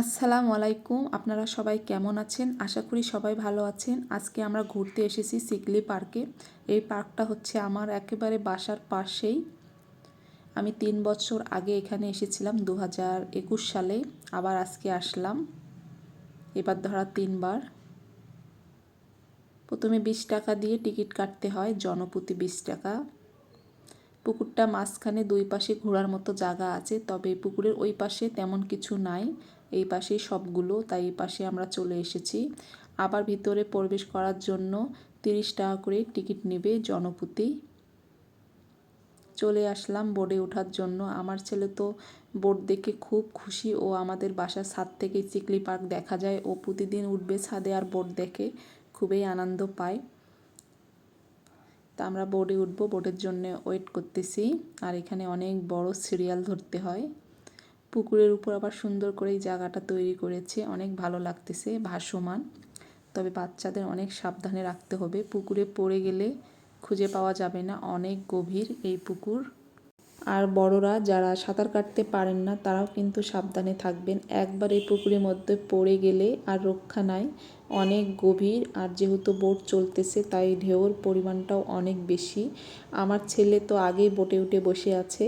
আসসালামু আলাইকুম। আপনারা সবাই কেমন আছেন? আশা করি সবাই ভালো আছেন। আজকে আমরা ঘুরতে এসেছি সিকলি পার্কে। এই পার্কটা হচ্ছে আমার একেবারে বাসার পাশেই। আমি তিন বছর আগে এখানে এসেছিলাম দু হাজার একুশ সালে। আবার আজকে আসলাম। এবার ধরা তিনবার। প্রথমে বিশ টাকা দিয়ে টিকিট কাটতে হয়, জনপ্রতি বিশ টাকা। পুকুরটা মাঝখানে দুই পাশে ঘোরার মতো জায়গা আছে, তবে পুকুরের ওই পাশে তেমন কিছু নাই। এই পাশেই সবগুলো, তাই এই পাশে আমরা চলে এসেছি। আবার ভিতরে প্রবেশ করার জন্য তিরিশ টাকা করে টিকিট নেবে জনপ্রতি চলে আসলাম বোর্ডে ওঠার জন্য। আমার ছেলে তো বোর্ড দেখে খুব খুশি। ও আমাদের বাসার ছাদ থেকে চিকলি পার্ক দেখা যায়। ও প্রতিদিন উঠবে ছাদে আর বোর্ড দেখে খুবই আনন্দ পায়। তা আমরা বোর্ডে উঠবো। বোর্ডের জন্য ওয়েট করতেছি। আর এখানে অনেক বড় সিরিয়াল ধরতে হয়। পুকুরের উপর আবার সুন্দর করে এই জায়গাটা তৈরি করেছে। অনেক ভালো লাগতেছে, ভাসমান। তবে বাচ্চাদের অনেক সাবধানে রাখতে হবে। পুকুরে পড়ে গেলে খুঁজে পাওয়া যাবে না, অনেক গভীর এই পুকুর। আর বড়রা যারা সাঁতার কাটতে পারেন না, তারাও কিন্তু সাবধানে থাকবেন। একবার এই পুকুরের মধ্যে পড়ে গেলে আর রক্ষা নাই, অনেক গভীর। আর যেহেতু বোট চলতেছে, তাই ঢেউর পরিমাণটাও অনেক বেশি। আমার ছেলে তো আগেই বোটে উঠে বসে আছে।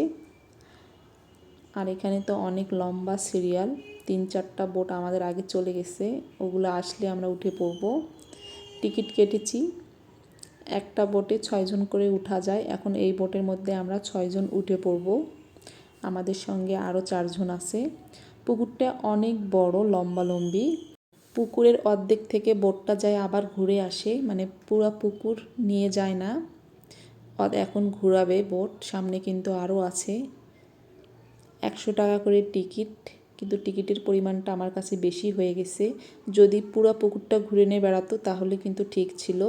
আর এখানে তো অনেক লম্বা সিরিয়াল, তিন চারটা বোট আমাদের আগে চলে গেছে, ওগুলো আসলে আমরা উঠে পড়ব। টিকিট কেটেছি, একটা বোটে ছয়জন করে উঠা যায়, এখন এই বোটের মধ্যে আমরা ছয়জন উঠে পড়ব। আমাদের সঙ্গে আরও চারজন আছে। পুকুরটা অনেক বড় লম্বালম্বি পুকুরের অর্ধেক থেকে বোটটা যায় আবার ঘুরে আসে মানে পুরো পুকুর নিয়ে যায় না। এখন ঘুরাবে বোট, সামনে কিন্তু আরও আছে। একশো টাকা করে টিকিট, কিন্তু টিকিটের পরিমাণটা আমার কাছে বেশি হয়ে গেছে। যদি পুরো পুকুরটা ঘুরে নিয়ে বেড়াতো, তাহলে কিন্তু ঠিক ছিল।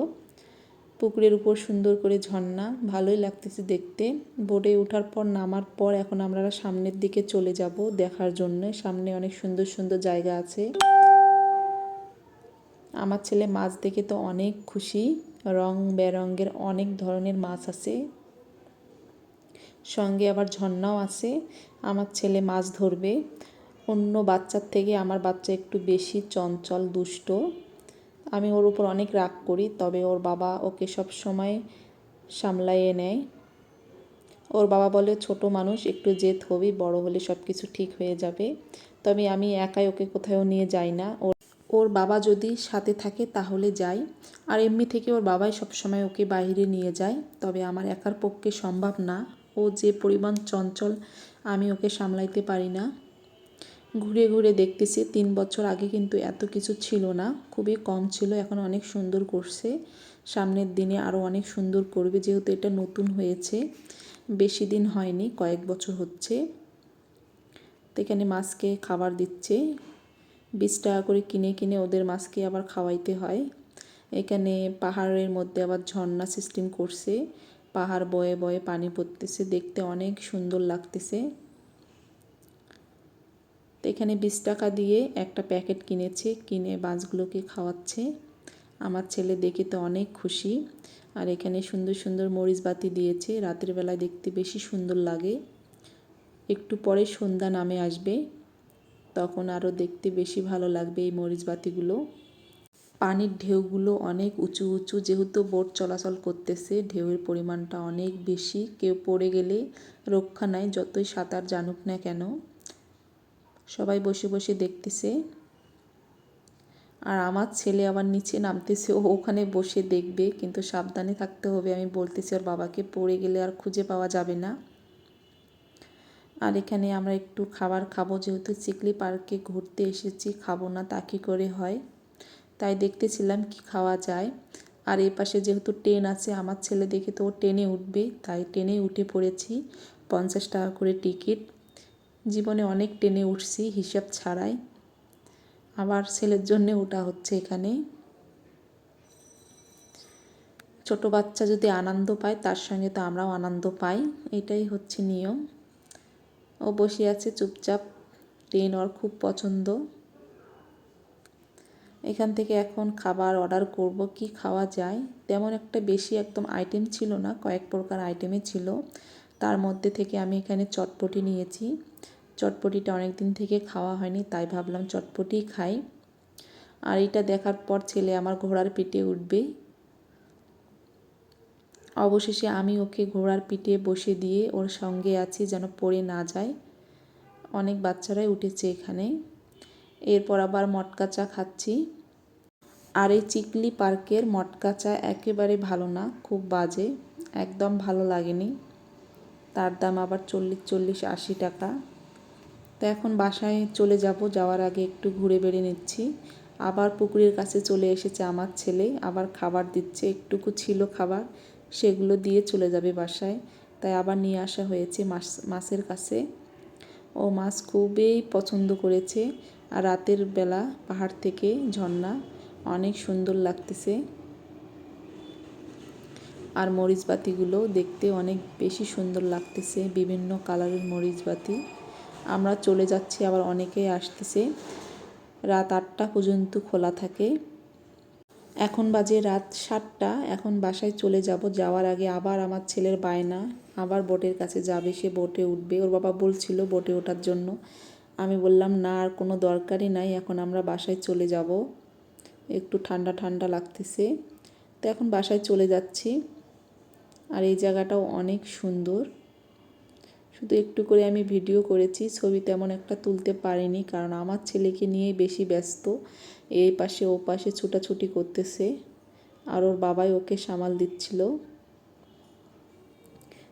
পুকুরের উপর সুন্দর করে ঝর্ণা, ভালোই লাগতেছে দেখতে। বোটে ওঠার পর, নামার পর এখন আমরা সামনের দিকে চলে যাব দেখার জন্য। সামনে অনেক সুন্দর সুন্দর জায়গা আছে। আমার ছেলে মাছ দেখে তো অনেক খুশি। রং বেরঙ্গের অনেক ধরনের মাছ আছে। সঙ্গে আবার ঝর্ণাও আছে। আমার ছেলে মাছ ধরবে। অন্য বাচ্চার থেকে আমার বাচ্চা একটু বেশি চঞ্চল, দুষ্ট। আমি ওর উপর অনেক রাগ করি, তবে ওর বাবা ওকে সব সময় সামলাইয়ে নেয়। ওর বাবা বলে, ছোট মানুষ, একটু জেদ হবি, বড় হলে সব কিছু ঠিক হয়ে যাবে। তবে আমি একাই ওকে কোথাও নিয়ে যাই না। ওর ওর বাবা যদি সাথে থাকে, তাহলে যাই। আর এমনি থেকে ওর বাবাই সবসময় ওকে বাইরে নিয়ে যায়। তবে আমার একার পক্ষে সম্ভব না। ও যে পরিমাণ চঞ্চল, আমি ওকে সামলাইতে পারি না। ঘুরে ঘুরে দেখতেছি, তিন বছর আগে কিন্তু এত কিছু ছিল না। খুবই কম ছিল, এখন অনেক সুন্দর করছে। সামনের দিনে আরও অনেক সুন্দর করবে, যেহেতু এটা নতুন হয়েছে। বেশি দিন হয়নি, কয়েক বছর হচ্ছে। তো এখানে মাছকে খাবার দিচ্ছে। বিশ টাকা করে কিনে কিনে ওদের মাছকে আবার খাওয়াইতে হয়। এখানে পাহাড়ের মধ্যে আবার ঝর্ণা সিস্টেম করছে। পাহাড় বয়ে বয়ে পানি পড়তেছে, দেখতে অনেক সুন্দর লাগতেছে। তো এখানে বিশ টাকা দিয়ে একটা প্যাকেট কিনেছে, কিনে বাঁশগুলোকে খাওয়াচ্ছে। আমার ছেলে দেখে তো অনেক খুশি। আর এখানে সুন্দর সুন্দর মরিচ বাতি দিয়েছে, রাতের বেলায় দেখতে বেশি সুন্দর লাগে। একটু পরে সন্ধ্যা নামে আসবে, তখন আরও দেখতে বেশি ভালো লাগবে এই মরিচ বাতিগুলো। পানির ঢেউগুলো অনেক উঁচু উঁচু, যেহেতু বোট চলাচল করতেছে, ঢেউয়ের পরিমাণটা অনেক বেশি। কেউ পড়ে গেলে রক্ষা নাই, যতই সাঁতার জানুক না কেন। সবাই বসে বসে দেখতেছে। আর আমার ছেলে আবার নিচে নামতেছে, ও ওখানে বসে দেখবে, কিন্তু সাবধানে থাকতে হবে। আমি বলতেছি, ওর বাবাকে পড়ে গেলে আর খুঁজে পাওয়া যাবে না। আর এখানে আমরা একটু খাবার খাব, যেহেতু চিকলি পার্কে ঘুরতে এসেছি, খাব না, তা কী করে হয়? তাই দেখতেছিলাম কি খাওয়া যায়। আর এই পাশে যেহেতু ট্রেন আছে, আমার ছেলে দেখে তো ও ট্রেনে উঠবে, তাই ট্রেনে উঠে পড়েছি পঞ্চাশ টাকা করে টিকিট। জীবনে অনেক ট্রেনে উঠছি, হিসাব ছাড়াই। আবার ছেলের জন্যে ওটা হচ্ছে এখানে। ছোট বাচ্চা যদি আনন্দ পায়, তার সঙ্গে তো আমরাও আনন্দ পাই। এটাই হচ্ছে নিয়ম। ও বসে আছে চুপচাপ। ট্রেন ওর খুব পছন্দ। এখান থেকে এখন খাবার অর্ডার করব, কি খাওয়া যায়? তেমন একটা বেশি একদম আইটেম ছিল না, কয়েক প্রকার আইটেমে ছিল। তার মধ্যে থেকে আমি এখানে চটপটি নিয়েছি। চটপটিটা অনেক দিন থেকে খাওয়া হয়নি, তাই ভাবলাম চটপটি খাই। আর এটা দেখার পর ছেলে আমার ঘোড়ার পিঠে উঠবে। অবশেষে আমি ওকে ঘোড়ার পিঠে বসে দিয়ে ওর সঙ্গে আছি যেন পড়ে না যায়। অনেক বাচ্চারাই উঠেছে এখানে। এরপর আবার মটকা চা খাচ্ছি। আর এই চিকলি পার্কের মটকা চা একেবারে ভালো না, খুব বাজে, একদম ভালো লাগেনি। তার দাম আবার চল্লিশ চল্লিশ, আশি টাকা। তো এখন বাসায় চলে যাব, যাওয়ার আগে একটু ঘুরে বেড়ে নিচ্ছি। আবার পুকুরের কাছে চলে এসেছে আমার ছেলে, আবার খাবার দিচ্ছে, একটুকু ছিল খাবার, সেগুলো দিয়ে চলে যাবে বাসায়। তাই আবার নিয়ে আসা হয়েছে মাছ, মাছের কাছে। ও মাছ খুবই পছন্দ করেছে। আর রাতের বেলা পাহাড় থেকে ঝর্ণা অনেক সুন্দর লাগতেছে। আর মরিচবাতিগুলো দেখতে অনেক বেশি সুন্দর লাগতেছে, বিভিন্ন কালারের মরিচবাতি। আমরা চলে যাচ্ছি, আবার অনেকেই আসতেছে। রাত আটটা পর্যন্ত খোলা থাকে। এখন বাজে রাত সাতটা, এখন বাসায় চলে যাব। যাওয়ার আগে আবার আমার ছেলের বায়না, আবার বোটের কাছে যাবে, সে বোটে উঠবে। ওর বাবা বলছিল বোটে ওঠার জন্য। আমি বললাম, না, আর কোনো দরকারই নাই, এখন আমরা বাসায় চলে যাব। একটু ঠান্ডা ঠান্ডা লাগতেছে। তো এখন বাসায় চলে যাচ্ছি। আর এই জায়গাটাও অনেক সুন্দর। শুধু একটু করে আমি ভিডিও করেছি, ছবি তেমন একটা তুলতে পারিনি কারণ আমার ছেলেকে নিয়ে বেশি ব্যস্ত। এই পাশে ও পাশে ছুটাছুটি করতেছে। আর ওর বাবাই ওকে সামাল দিচ্ছিল।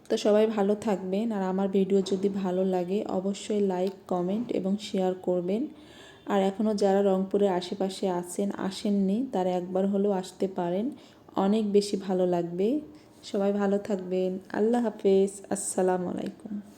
তো সবাই ভালো থাকবেন। আর আমার ভিডিও যদি ভালো লাগে, অবশ্যই লাইক, কমেন্ট এবং শেয়ার করবেন। আর এখনও যারা রংপুরের আশেপাশে আছেন, আসেননি, তারা একবার হলেও আসতে পারেন। অনেক বেশি ভালো লাগবে। সবাই ভালো থাকবেন। আল্লাহ হাফেজ। আসসালামু আলাইকুম।